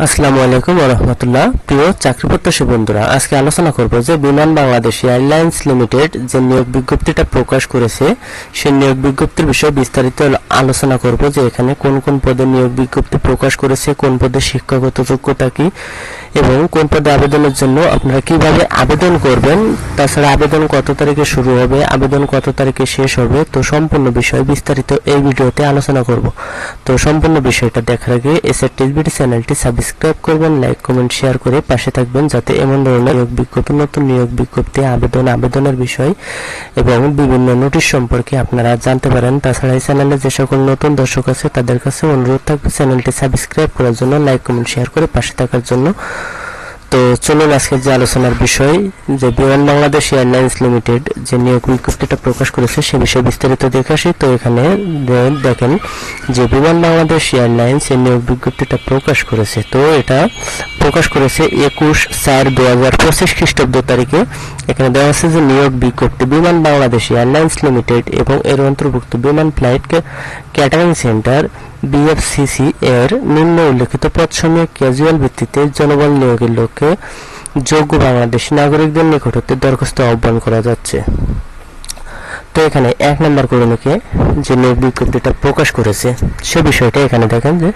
আসসালামু আলাইকুম রহমতুল্লাহ। প্রিয় চাকরি প্রত্যাশী বন্ধুরা, আজকে আলোচনা করব যে বিমান বাংলাদেশ এয়ারলাইন্স লিমিটেড যে নিয়োগ বিজ্ঞপ্তিটা প্রকাশ করেছে, সেই নিয়োগ বিজ্ঞপ্তির বিষয়ে বিস্তারিত আলোচনা করব যে এখানে কোন কোন পদে নিয়োগ বিজ্ঞপ্তি প্রকাশ করেছে, কোন পদে শিক্ষাগত যোগ্যতা কি, এবং কোন পদে আবেদনের জন্য আপনারা কীভাবে আবেদন করবেন, তাছাড়া আবেদন কত তারিখে শুরু হবে, আবেদন কত তারিখে শেষ হবে, তো সম্পূর্ণ বিষয় বিস্তারিত এই ভিডিওতে আলোচনা করব। তো সম্পূর্ণ বিষয়টা দেখার আগে এসআর টিভিটি চ্যানেলটি সাবস্ক্রাইব করবেন, লাইক, কমেন্ট, শেয়ার করে পাশে থাকবেন যাতে এমন ধরনের নিয়োগ বিজ্ঞপ্তি নতুন নিয়োগ বিজ্ঞপ্তি, আবেদন, আবেদনের বিষয় এবং বিভিন্ন নোটিশ সম্পর্কে আপনারা জানতে পারেন। তাছাড়া এই চ্যানেলে যে সকল নতুন দর্শক আছে, তাদের কাছে অনুরোধ থাকবে চ্যানেলটি সাবস্ক্রাইব করার জন্য, লাইক, কমেন্ট, শেয়ার করে পাশে থাকার জন্য। তো চলুন আজকের যে আলোচনার বিষয়, যে বিমান বাংলাদেশ এয়ারলাইন্স লিমিটেড যে নিয়োগ বিজ্ঞপ্তিটা প্রকাশ করেছে সে বিষয়ে বিস্তারিত দেখে আসি। তো এখানে দেখেন যে বিমান বাংলাদেশ এয়ারলাইন্স এই নিয়োগ বিজ্ঞপ্তিটা প্রকাশ করেছে। তো এটা প্রকাশ করেছে একুশ চার দু হাজার পঁচিশ খ্রিস্টাব্দ তারিখে। এখানে দেওয়া আছে যে নিয়োগ বিজ্ঞপ্তি বিমান বাংলাদেশ এয়ারলাইন্স লিমিটেড এবং এর অন্তর্ভুক্ত বিমান ফ্লাইট ক্যাটারিং সেন্টার বিএফসিসি এর নিম্ন উল্লেখিত পদসমূহে ক্যাজুয়াল ভিত্তিতে জনবল নিয়োগের লক্ষ্যে যোগ্য বাংলাদেশী নাগরিকদের নিকট হতে দরখাস্ত আহ্বান করা যাচ্ছে। তো এখানে এক নম্বর কর্মীকে যে নিয়োগ বিজ্ঞপ্তিটা প্রকাশ করেছে, সে বিষয়টা এখানে দেখেন যে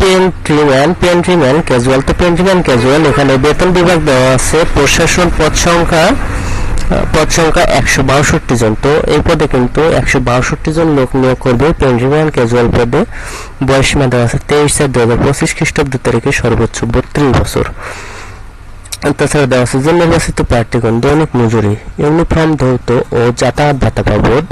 পেন্ট্রিম্যান পেন্ট্রিম্যান ক্যাজুয়াল তো পেন্ট্রিম্যান ক্যাজুয়াল এখানে বেতন বিভাগ দেওয়া আছে, প্রশাসন পদ সংখ্যা পদ সংখ্যা একশো বাষট্টি জন। তো এই পদে কিন্তু একশো বাষট্টি জন লোক নিয়োগ করবে পেন্ট্রিম্যান ক্যাজুয়াল পদে। বয়স দেওয়া আছে তেইশ চার দু হাজার পঁচিশ খ্রিস্টাব্দ তারিখে সর্বোচ্চ বত্রিশ বছর। তাছাড়া দেওয়া আছে যে নির্বাচিত প্রার্থীগণ দৈনিক মজুরি ইউনিফর্ম ধৌত ও যাতায়াত ভাতা বাবদ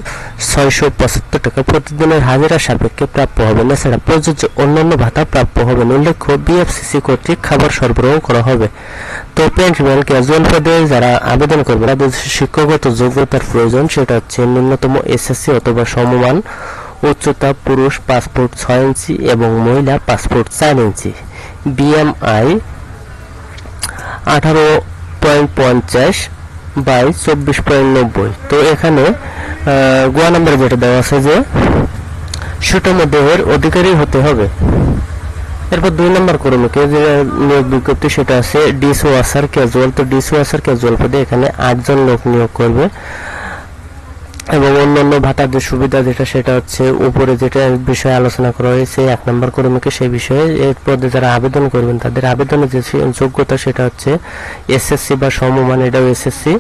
ছয়শো পঁচাত্তর টাকা প্রতিদিনের হাজিরা সাপেক্ষে প্রাপ্য হবে না। এছাড়া প্রযোজ্য। অন্যান্য ভাতা প্রাপ্য হবে না। উল্লেখ্য বিএফসিসি কর্তৃক খাবার সরবরাহ করা হবে। তো পেন্টম্যান ক্যাজুয়াল পদে যারা আবেদন করবে, তাদের শিক্ষাগত যোগ্যতার প্রয়োজন। সেটা হচ্ছে ন্যূনতম এসএসসি অথবা সমমান, উচ্চতা, পুরুষ পাসপোর্ট ছয় ইঞ্চি এবং মহিলা পাসপোর্ট চার ইঞ্চি। বিএমআই আঠারো পয়েন্ট পঞ্চাশ বাই চব্বিশ পয়েন্ট নব্বই। তো এখানে গোয়া নাম্বার যেটা দেওয়া আছে যে সুটম দেহের অধিকারী হতে হবে। এরপর দুই নম্বর কর্মীকে যে নিয়োগ বিজ্ঞপ্তি সেটা আছে, ডিস ওয়াসার ক্যাজুয়াল তো ডিস ওয়াসার ক্যাজুয়াল পদে এখানে আটজন লোক নিয়োগ করবে। এবং অন্যান্য ভাতার যে সুবিধা যেটা, সেটা হচ্ছে উপরে যেটা বিষয়ে আলোচনা করা হয়েছে, এক নম্বর কর্মীকে সেই বিষয়ে এর পদে যারা আবেদন করবেন, তাদের আবেদনের যে যোগ্যতা, সেটা হচ্ছে এসএসসি বা সমমান, এটাও এসএসসি।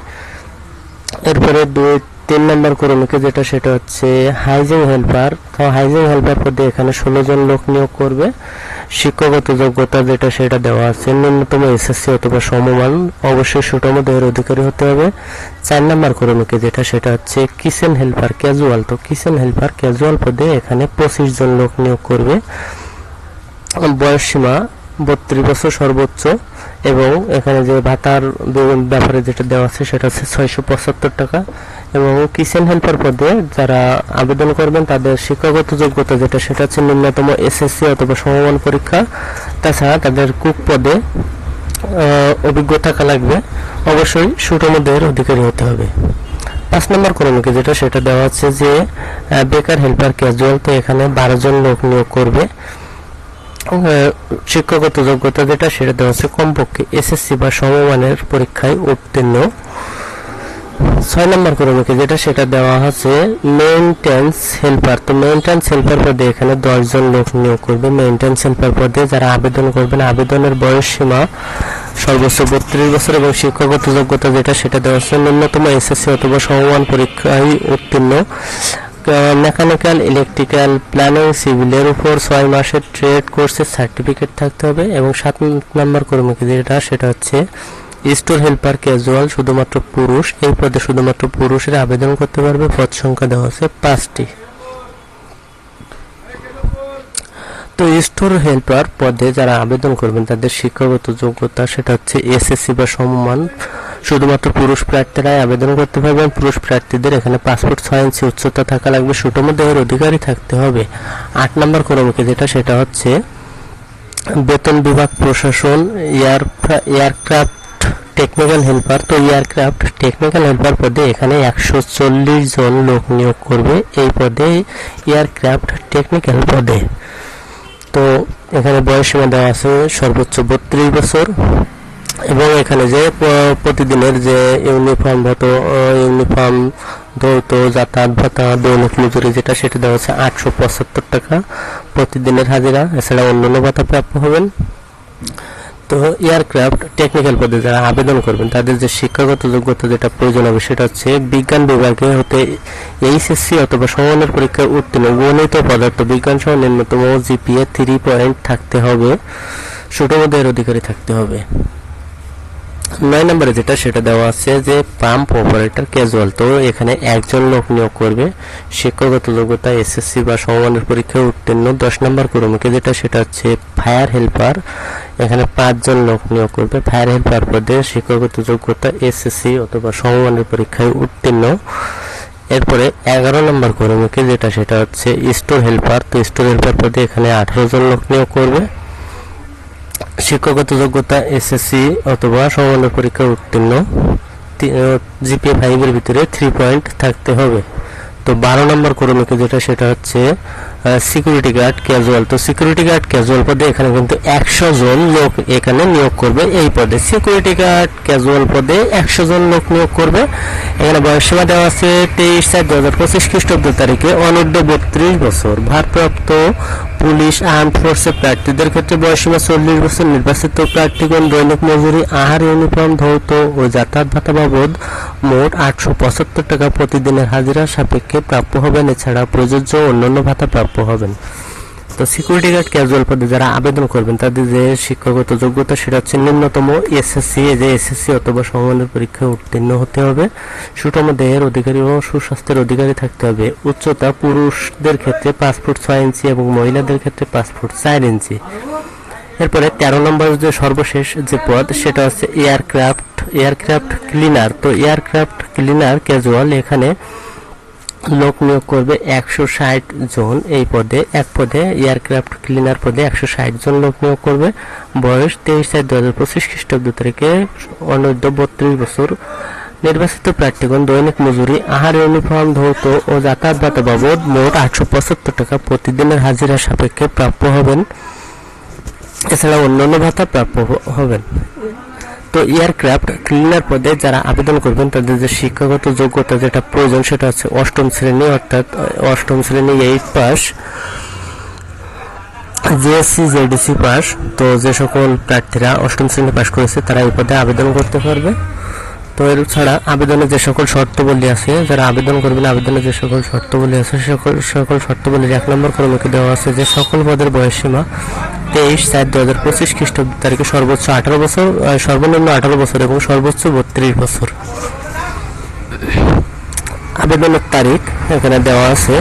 এরপরে দুই তিন নম্বর কর্মীকে যেটা সেটা হচ্ছে হাইজিং হেল্পার। তো হাইজিং হেল্পার পদে এখানে ষোলো জন লোক নিয়োগ করবে। শিক্ষাগত যোগ্যতা যেটা সেটা দেওয়া আছে। ন্যূনতম এসএসসি অথবা সমমান অবশ্যই সুটম দেহের অধিকারী হতে হবে। চার নম্বর কর্মীকে যেটা সেটা হচ্ছে কিচেন হেল্পার ক্যাজুয়াল। তো কিচেন হেল্পার ক্যাজুয়াল পদে এখানে পঁচিশ জন লোক নিয়োগ করবে। বয়স সীমা বত্রিশ বছর সর্বোচ্চ। এবং এখানে যে ভাতার ব্যাপারে যেটা দেওয়া আছে সেটা হচ্ছে ছয়শো পঁচাত্তর টাকা। এবং কিচেন হেল্পার পদে যারা আবেদন করবেন, তাদের শিক্ষাগত যোগ্যতা যেটা, সেটা হচ্ছে ন্যূনতম এসএসসি অথবা সমমান পরীক্ষা। তাছাড়া তাদের কুক পদে অভিজ্ঞতা থাকা লাগবে। অবশ্যই সুটম দেহের অধিকারী হতে হবে। পাঁচ নম্বর কর্মীকে যেটা, সেটা দেওয়া হচ্ছে যে বেকার হেল্পার ক্যাজুয়াল তো এখানে বারো জন লোক নিয়োগ করবে। শিক্ষাগত যোগ্যতা যেটা সেটা দেওয়া আছে কমপক্ষে এসএসসি বা সমমানের পরীক্ষায় উত্তীর্ণ। ছয় নম্বর কর্মীকে যেটা সেটা দেওয়া আছে মেইনটেন্স হেল্পার তো মেইনটেন্স হেল্পার পদে এখানে দশজন লোক নিয়োগ করবে। মেইনটেন্স হেল্পার পদে যারা আবেদন করবেন, আবেদনের বয়স সীমা সর্বোচ্চ বত্রিশ বছর এবং শিক্ষাগত যোগ্যতা যেটা সেটা দেওয়া আছে ন্যূনতম এসএসসি অথবা সমমান পরীক্ষায় উত্তীর্ণ। মেকানিক্যাল ইলেকট্রিক্যাল প্ল্যানিং সিভিলের উপর ছয় মাসের ট্রেড কোর্সের সার্টিফিকেট থাকতে হবে এবং সাত নম্বর কর্মীকে যেটা, সেটা হচ্ছে স্টোর হেল্পার ক্যাজুয়াল শুধুমাত্র পুরুষ। এই পদে শুধুমাত্র পুরুষের আবেদন করতে পারবে। পদ সংখ্যা দেওয়া আছে পাঁচটি। তো স্টোর হেল্পার পদে যারা আবেদন করবেন, তাদের শিক্ষাগত যোগ্যতা সেটা হচ্ছে এসএসসি বা সমমান। শুধুমাত্র পুরুষ প্রার্থীরাই আবেদন করতে পারবেন পুরুষ প্রার্থীদের এখানে পাসপোর্ট ছয় ইঞ্চি উচ্চতা থাকা লাগবে। সুটম দেহের অধিকারী থাকতে হবে। আট নম্বর কর্মকে যেটা, সেটা হচ্ছে বেতন বিভাগ প্রশাসন এয়ার এয়ারক্রাফট টেকনিক্যাল হেল্পার। তো এয়ারক্রাফট টেকনিক্যাল হেল্পার পদে এখানে একশো চল্লিশ জন লোক নিয়োগ করবে এই পদে, এয়ারক্রাফট টেকনিক্যাল পদে। তো এখানে বয়স সীমা দেওয়া আছে সর্বোচ্চ বত্রিশ বছর। এবং এখানে যে প্রতিদিনের যে ইউনিফর্ম ভাতা ইউনিফর্ম দৌত যাতায়াত ভাতা, দৈনিক মজুরি যেটা, সেটা দেওয়া হচ্ছে আটশো পঁচাত্তর টাকা প্রতিদিনের হাজিরা। এছাড়া অন্যান্য ভাতা প্রাপ্য হবেন। তো এয়ারক্রাফট টেকনিক্যাল পদে যারা আবেদন করবেন, তাদের যে শিক্ষাগত যোগ্যতা যেটা প্রয়োজন হবে, সেটা হচ্ছে বিজ্ঞান বিভাগে হতে এইচএসসি অথবা সমানের পরীক্ষায় উত্তীর্ণ গণিত পদার্থ বিজ্ঞান সহ ন্যূনতম জিপিএ থ্রি পয়েন্ট থাকতে হবে। ছোটমদের অধিকারী থাকতে হবে। নয় নম্বরে যেটা, সেটা দেওয়া আছে যে পাম্প অপারেটর ক্যাজুয়াল তো এখানে একজন লোক নিয়োগ করবে। শিক্ষাগত যোগ্যতা এসএসসি বা সমমানের পরীক্ষায় উত্তীর্ণ। দশ নম্বর কর্মীকে যেটা, সেটা হচ্ছে ফায়ার হেল্পার এখানে পাঁচজন লোক নিয়োগ করবে। ফায়ার হেল্পার পদে শিক্ষাগত যোগ্যতা এসএসসি অথবা সমমানের পরীক্ষায় উত্তীর্ণ। এরপরে এগারো নম্বর কর্মীকে যেটা, সেটা হচ্ছে স্টোর হেল্পার তো স্টোর হেল্পার পদে এখানে আঠারো জন লোক নিয়োগ করবে। শিক্ষাগত যোগ্যতা এসএসসি অথবা সমমানের পরীক্ষা উত্তীর্ণ জিপিএ ফাইভের ভিতরে থ্রি পয়েন্ট থাকতে হবে। তো বারো নম্বর কর্মীকে যেটা, সেটা হচ্ছে সিকিউরিটি গার্ড ক্যাজুয়াল তো সিকিউরিটি গার্ড ক্যাজুয়াল পদে এখানে কিন্তু একশো জন লোক এখানে নিয়োগ করবে এই পদে। সিকিউরিটি গার্ড ক্যাজুয়াল পদে একশো জন লোক নিয়োগ করবে। এখানে বয়সসীমা দেওয়া আছে তেইশ চার দু হাজার পঁচিশ খ্রিস্টাব্দ তারিখে, অনূর্ধ্ব বত্রিশ বছর। ভারপ্রাপ্ত পুলিশ আর্ম ফোর্সের প্রার্থীদের ক্ষেত্রে বয়সীমা চল্লিশ বছর। নির্বাচিত প্রার্থীগণ দৈনিক মজুরি, আহার ইউনিফর্ম ধৌত ও যাতায়াত ভাতা বাবদ মোট আটশো পঁচাত্তর টাকা প্রতিদিনের হাজিরা সাপেক্ষে প্রাপ্য হবেন, এছাড়া প্রযোজ্য অন্যান্য ভাতা প্রাপ্য হবেন। তো সিকিউরিটি গার্ড ক্যাজুয়াল পদে যারা আবেদন করবেন, তাদের যে শিক্ষাগত যোগ্যতা সেটা হচ্ছে ন্যূনতম এসএসসি যে এসএসসি অথবা সমমানের পরীক্ষায় উত্তীর্ণ হতে হবে। সুষম দেহের অধিকারী ও সুস্বাস্থ্যের অধিকারী থাকতে হবে। উচ্চতা পুরুষদের ক্ষেত্রে পাঁচ ফুট ছয় ইঞ্চি এবং মহিলাদের ক্ষেত্রে পাঁচ ফুট চার ইঞ্চি। এরপরে তেরো নম্বর যে সর্বশেষ যে পদ, সেটা হচ্ছে এয়ারক্রাফট এয়ারক্রাফট ক্লিনার তো এয়ারক্রাফট ক্লিনার ক্যাজুয়াল এখানে লোক নিয়োগ করবে একশো ষাট জন এই পদে। এক পদে এয়ারক্রাফট ক্লিনার পদে একশো ষাট জন লোক নিয়োগ করবে। বয়স তেইশ চার দু হাজার পঁচিশ খ্রিস্টাব্দ তারিখে অনূর্ধ্ব বত্রিশ বছর। নির্বাচিত প্রার্থীগণ দৈনিক মজুরি, আহার, ইউনিফর্ম, ধৌত ও যাতায়াত ভাতা বাবদ মোট আটশো পঁচাত্তর টাকা প্রতিদিনের হাজিরা সাপেক্ষে প্রাপ্য হবেন। এছাড়া অন্যান্য ভাতা প্রাপ্য হবেন। তো এয়ারক্রাফট, ক্লিনার পদে যারা আবেদন করবেন, তাদের যে শিক্ষাগত যোগ্যতা যেটা প্রয়োজন, সেটা হচ্ছে অষ্টম শ্রেণি, অর্থাৎ অষ্টম শ্রেণি eight pass GSC JDC pass. তো যে সকল প্রার্থীরা অষ্টম শ্রেণি পাস করেছে, তারা এই পদে আবেদন করতে পারবে। তো এর ছাড়া আবেদনে যে সকল শর্তাবলী আছে, যারা আবেদন করবেন আবেদনে যে সকল শর্তাবলী আছে, সকল সকল শর্তাবলীর এক নম্বর কর্মীকে দেওয়া আছে যে সকল পদের বয়সসীমা তেইশ চার দু হাজার পঁচিশ খ্রিস্টাব্দ তারিখে সর্বোচ্চ আঠারো বছর সর্বনিম্ন আঠারো বছর এবং সর্বোচ্চ বত্রিশ বছর। আবেদনের তারিখ এখানে দেওয়া আছে।